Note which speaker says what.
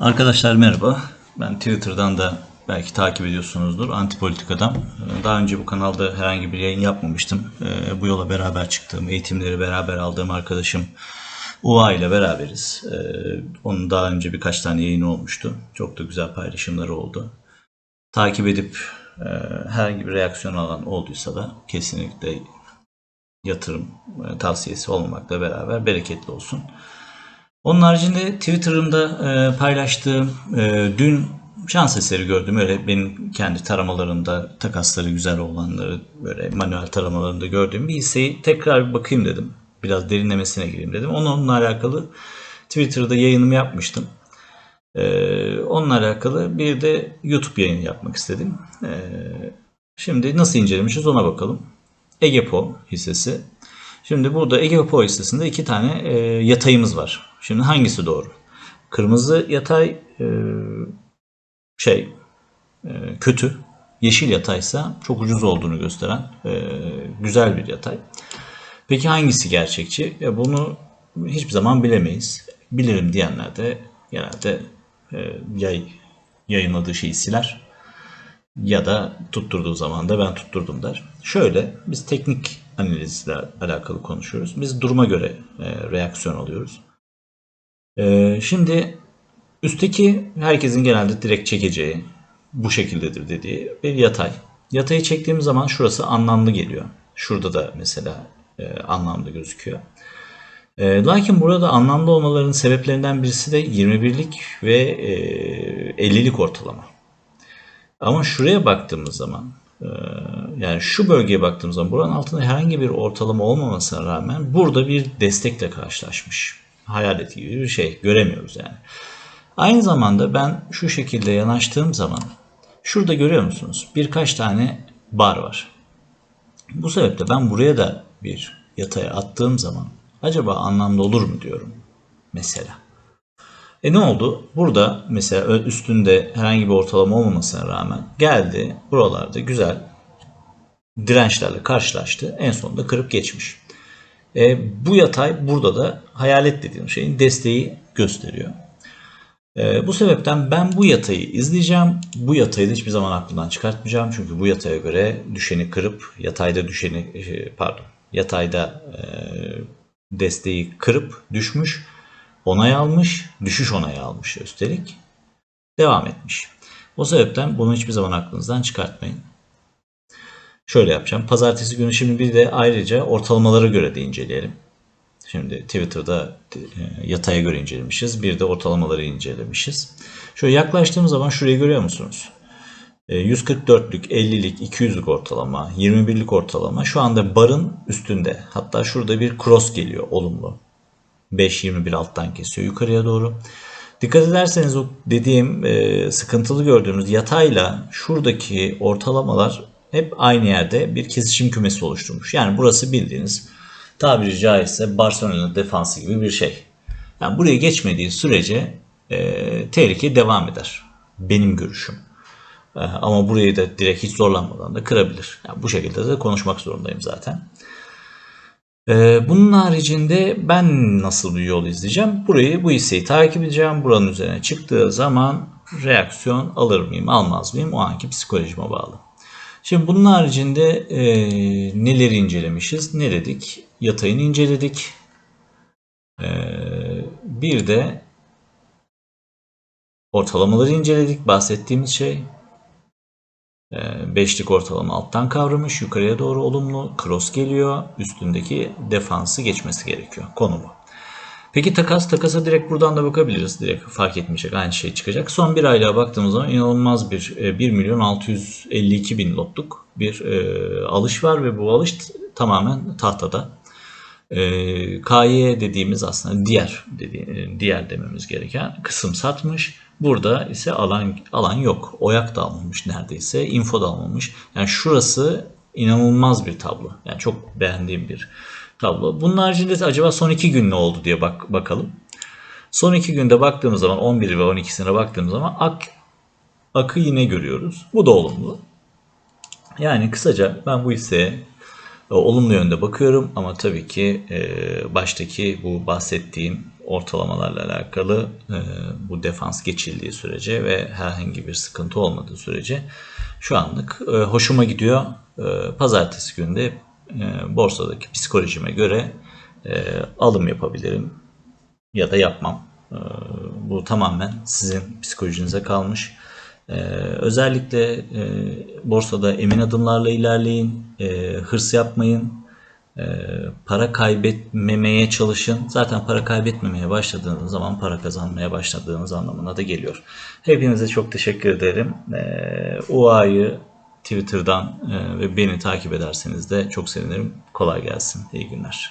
Speaker 1: Arkadaşlar merhaba. Ben Twitter'dan da belki takip ediyorsunuzdur. Antipolitika'dan. Daha önce bu kanalda herhangi bir yayın yapmamıştım. Ee, Bu yola beraber çıktığım, eğitimleri beraber aldığım arkadaşım UA ile beraberiz. Ee, Onun daha önce birkaç tane yayını olmuştu. Çok da güzel paylaşımları oldu. Takip edip e, herhangi bir reaksiyon alan olduysa da kesinlikle yatırım e, tavsiyesi olmamakla beraber bereketli olsun. Onun haricinde Twitter'ımda e, paylaştığım e, dün şans eseri gördüm. Öyle benim kendi taramalarımda takasları güzel olanları böyle manuel taramalarında gördüğüm bir hisseyi tekrar bir bakayım dedim. Biraz derinlemesine gireyim dedim. Onunla alakalı Twitter'da yayınımı yapmıştım. E, onunla alakalı bir de YouTube yayını yapmak istedim. E, şimdi nasıl incelemişiz ona bakalım. Egepo hissesi. Şimdi burada Egepo hissesinde iki tane e, yatayımız var. Şimdi hangisi doğru? Kırmızı yatay e, şey e, kötü. Yeşil yataysa çok ucuz olduğunu gösteren e, güzel bir yatay. Peki hangisi gerçekçi? Ya bunu hiçbir zaman bilemeyiz. Bilirim diyenler de genelde e, yay, yayınladığı şeyi siler ya da tutturduğu zaman da ben tutturdum der. Şöyle biz teknik analizle alakalı konuşuyoruz. Biz duruma göre e, reaksiyon alıyoruz. E, şimdi üstteki herkesin genelde direkt çekeceği bu şekildedir dediği bir yatay. Yatayı çektiğimiz zaman şurası anlamlı geliyor. Şurada da mesela e, anlamlı gözüküyor. E, lakin burada anlamlı olmalarının sebeplerinden birisi de 21'lik ve e, 50'lik ortalama. Ama şuraya baktığımız zaman yani şu bölgeye baktığımız zaman buranın altında herhangi bir ortalama olmamasına rağmen burada bir destekle karşılaşmış. Hayalet gibi bir şey göremiyoruz yani. Aynı zamanda ben şu şekilde yanaştığım zaman şurada görüyor musunuz? Birkaç tane bar var. Bu sebeple ben buraya da bir yataya attığım zaman acaba anlamlı olur mu diyorum mesela. E ne oldu? Burada mesela üstünde herhangi bir ortalama olmamasına rağmen geldi buralarda güzel dirençlerle karşılaştı. En sonunda kırıp geçmiş. E, bu yatay burada da hayalet dediğim şeyin desteği gösteriyor. E, bu sebepten ben bu yatayı izleyeceğim. Bu yatayı da hiçbir zaman aklımdan çıkartmayacağım. Çünkü bu yataya göre düşeni kırıp yatayda düşeni e, pardon yatayda e, desteği kırıp düşmüş onay almış, düşüş onayı almış üstelik. Devam etmiş. O sebepten bunu hiçbir zaman aklınızdan çıkartmayın. Şöyle yapacağım. Pazartesi günü şimdi bir de ayrıca ortalamalara göre de inceleyelim. Şimdi Twitter'da e, yataya göre incelemişiz. Bir de ortalamaları incelemişiz. Şöyle yaklaştığım zaman şurayı görüyor musunuz? E, 144'lük, 50'lik, 200'lük ortalama, 21'lik ortalama şu anda barın üstünde. Hatta şurada bir cross geliyor olumlu. 5.21 alttan kesiyor yukarıya doğru. Dikkat ederseniz o dediğim e, sıkıntılı gördüğümüz yatayla şuradaki ortalamalar hep aynı yerde bir kesişim kümesi oluşturmuş. Yani burası bildiğiniz tabiri caizse Barcelona defansı gibi bir şey. Yani buraya geçmediği sürece e, tehlike devam eder. Benim görüşüm. E, ama burayı da direkt hiç zorlanmadan da kırabilir. Yani bu şekilde de konuşmak zorundayım zaten. Ee, bunun haricinde ben nasıl bir yol izleyeceğim? Burayı, bu hisseyi takip edeceğim. Buranın üzerine çıktığı zaman reaksiyon alır mıyım, almaz mıyım? O anki psikolojime bağlı. Şimdi bunun haricinde e, neleri incelemişiz? Ne dedik? Yatayını inceledik. E, bir de ortalamaları inceledik. Bahsettiğimiz şey. Ee, Beşlik ortalama alttan kavramış, yukarıya doğru olumlu, cross geliyor, üstündeki defansı geçmesi gerekiyor, konumu. Peki takas, takasa direkt buradan da bakabiliriz. Direkt fark etmeyecek, aynı şey çıkacak. Son bir aylığa baktığımız zaman inanılmaz bir e, 1 milyon 652 bin lotluk bir e, alış var ve bu alış tamamen tahtada. E, KY dediğimiz aslında diğer dedi, diğer dememiz gereken kısım satmış. Burada ise alan alan yok. Oyak da almamış neredeyse. Info da almamış. Yani şurası inanılmaz bir tablo. Yani çok beğendiğim bir tablo. Bunun haricinde de acaba son iki gün ne oldu diye bak bakalım. Son iki günde baktığımız zaman 11 ve 12'sine baktığımız zaman ak akı yine görüyoruz. Bu da olumlu. Yani kısaca ben bu hisseye e, olumlu yönde bakıyorum ama tabii ki e, baştaki bu bahsettiğim ortalamalarla alakalı e, bu defans geçildiği sürece ve herhangi bir sıkıntı olmadığı sürece şu anlık e, hoşuma gidiyor. E, pazartesi günde e, borsadaki psikolojime göre e, alım yapabilirim ya da yapmam. E, bu tamamen sizin psikolojinize kalmış. E, özellikle e, borsada emin adımlarla ilerleyin, e, hırs yapmayın, e, para kaybetmemeye çalışın. Zaten para kaybetmemeye başladığınız zaman para kazanmaya başladığınız anlamına da geliyor. Hepinize çok teşekkür ederim. E, UA'yı Twitter'dan e, ve beni takip ederseniz de çok sevinirim. Kolay gelsin. İyi günler.